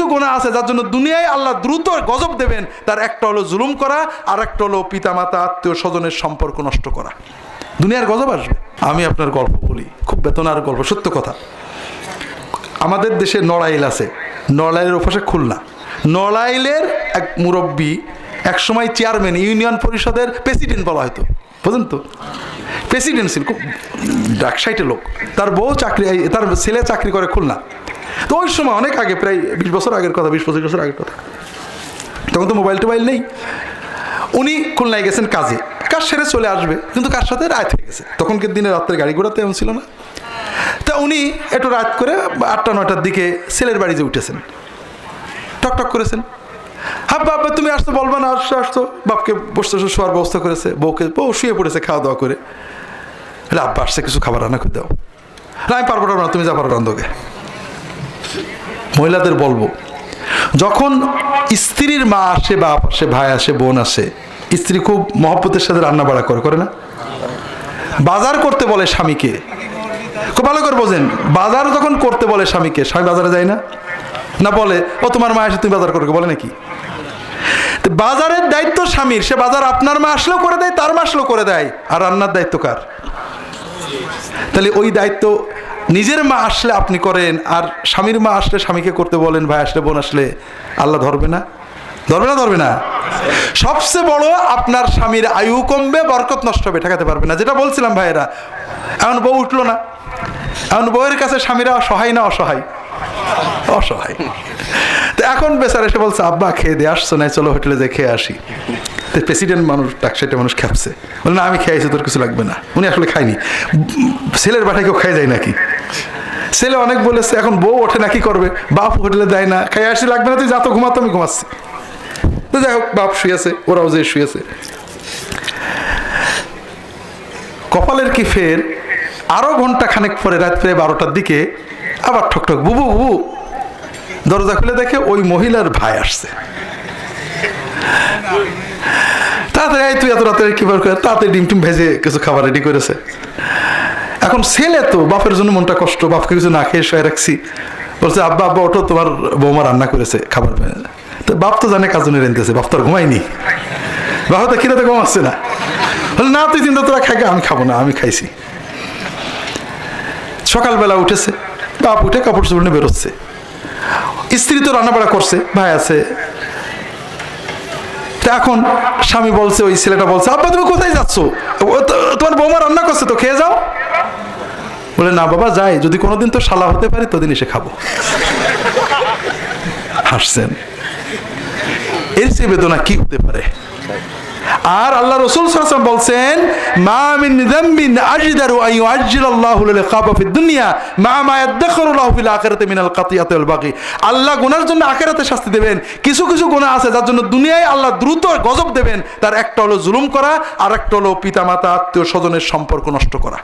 কিছু গোনা আছে, যার জন্য দুনিয়ায় আল্লাহ দ্রুত গজব দেবেন। তার একটা হলো জুলুম করা, আর একটা হলো পিতামাতা, আত্মীয় স্বজনের সম্পর্ক নষ্ট করা। দুনিয়ার গজব আসবে। আমি আপনার গল্প বলি। খুব বেতনার গল্প, সত্য কথা। আমাদের দেশে নড়াইল আছে। নড়াইলের ওপাশে খুলনা। নড়াইলের এক মুরব্বী একসময় চেয়ারম্যান ইউনিয়ন পরিষদের প্রেসিডেন্ট বলা হয়তো বুঝলেন তো? প্রেসিডেন্ট ছিল খুব ডাকসাইটে লোক। তার বউ চাকরি তার ছেলে চাকরি করে খুলনা। তো ওই সময় অনেক আগে, প্রায় বিশ বছর আগের কথা, বিশ, পঁচিশ বছর আগের কথা। তখন তো মোবাইল টোবাইল নেই। উনি খুলনায় গেছেন কাজে। কাজ সেরে চলে আসবে, কিন্তু কার সাথে? রাত হয়ে গেছে। তখনকার দিনে রাত্রে গাড়ি ঘোড়া তো এমন ছিল না। তা উনি একটু রাত করে আটটা নটার দিকে ছেলের বাড়ি বাড়িতে উঠেছেন। টক টক করেছেন। হ্যাঁ বাবা তুমি আসতো বলবা না, আসছো আসতো বাপকে বসতে বসে শোয়ার ব্যবস্থা করেছে। বউকে, বউ শুয়ে পড়েছে খাওয়া দাওয়া করে। আব্বা, আসছে, কিছু খাবার রান্না করে দাও। আমি পারব না, তুমি যা পারো মহিলাদের বলব, যখন স্ত্রীর মা আসে, বাপ আসে, ভাই আসে, বোন আসে, স্ত্রী খুব মহব্বতের সাথে রান্না বাড়া করে করে না? বাজার করতে বলে স্বামীকে। খুব ভালো করে বোঝেন, বাজার যখন করতে বলে স্বামীকে, স্বামী বাজারে যায় না? না বলে, ও, তোমার মা এসে তুমি বাজার করবে বলে নাকি? বাজারের দায়িত্ব স্বামীর, সে বাজার আপনার মা আসলেও করে দেয়, তার মা আসলেও করে দেয়। আর রান্নার দায়িত্ব কার? তাহলে ওই দায়িত্ব নিজের মা আসলে আপনি করেন, আর স্বামীর মা আসলে স্বামীকে করতে বলেন, ভাই আসলে, বোন আসলে আল্লাহ ধরবে না। ধরবে না ধরবে না। সবচেয়ে বড় আপনার স্বামীর আয়ু কমবে, বরকত নষ্ট হবে, ঠেকাতে পারবে না। যেটা বলছিলাম ভাইয়েরা এমন বউ উঠল না। এমন বউয়ের কাছে স্বামীরা অসহায় না অসহায়? অসহায়। তো এখন বেচার এসে বলছে, আব্বা, খেয়ে দিয়ে আসছো না চলো হোটেলে যে খেয়ে আসি। তো প্রেসিডেন্ট মানুষ টাকসাইটে মানুষ খেপছে। বলে, না, আমি খেয়েছি, তোর কিছু লাগবে না। উনি আসলে খায়নি। ছেলের বাসায় কেউ খাই যায় নাকি? ছেলে অনেক বলেছে, এখন বউ ওঠে না, কি করবে? বাপ হোটেলে দেয় না খাই আসি, লাগবে না, তুই যা তো ঘুমাতো, আমি ঘুমাচ্ছি। তো যাই হোক, বাপ শুয়েছে, ওরাও যে শুয়েছে। কপালের কি ফের? আরও ঘণ্টা খানেক পরে, রাত প্রায় বারোটার দিকে আবার ঠক ঠক বুবু বুবু দরজা খুলে দেখে ওই মহিলার ভাই আসছে। তাড়াতাড়ি তুই এত রাতে কি বার করে তাড়াতাড়ি ডিম টিম ভেজে কিছু খাবার রেডি করেছে। এখন ছেলে তো, বাপের জন্য মনটা কষ্ট, বাপকে কিছু না খেয়ে শুয়ে রাখছি। বলছে, আব্বা আব্বা তোমার বৌমা রান্না করেছে খাবার তো বাপ তো জানে কাজ রেনতেছে বাপ তো আর ঘুমায়নি। বাবা তো খিদাতে ঘুমাচ্ছে না। না, তুই চিন্তা তোরা খাগে আমি খাব না, আমি খাইছি। সকালবেলা উঠেছে, বাপ উঠে কাপড় চোপড় নিয়ে বেরোচ্ছে। স্ত্রী তো রান্নাবাড়া করছে, ভাই আছে। এখন স্বামী বলছে, ওই ছেলেটা বলছে, আব্বা, তুমি কোথায় যাচ্ছ? তোমার বৌমা রান্না করছে তো, খেয়ে যাও। বলে, না বাবা, যাই। যদি কোনোদিন তো শালা হতে পারি তোদিন এসে খাব। হাসছেন। এর চেয়ে বেদনা কি হতে পারে? আর আল্লাহ রসুল বলছেন, মা মিন যামবিন দুনিয়া, মা মা ইয়াদখারু লাহু ফিল আখিরাতি মিনাল কাতিয়াতি বাগি। আল্লাহ গুনার জন্য আখেরাতে শাস্তি দেবেন, কিছু কিছু গুনাহ আছে যার জন্য দুনিয়ায় আল্লাহ দ্রুত গজব দেবেন, তার একটা হলো জুলুম করা আর একটা হলো পিতা পিতামাতা আত্মীয় স্বজনের সম্পর্ক নষ্ট করা।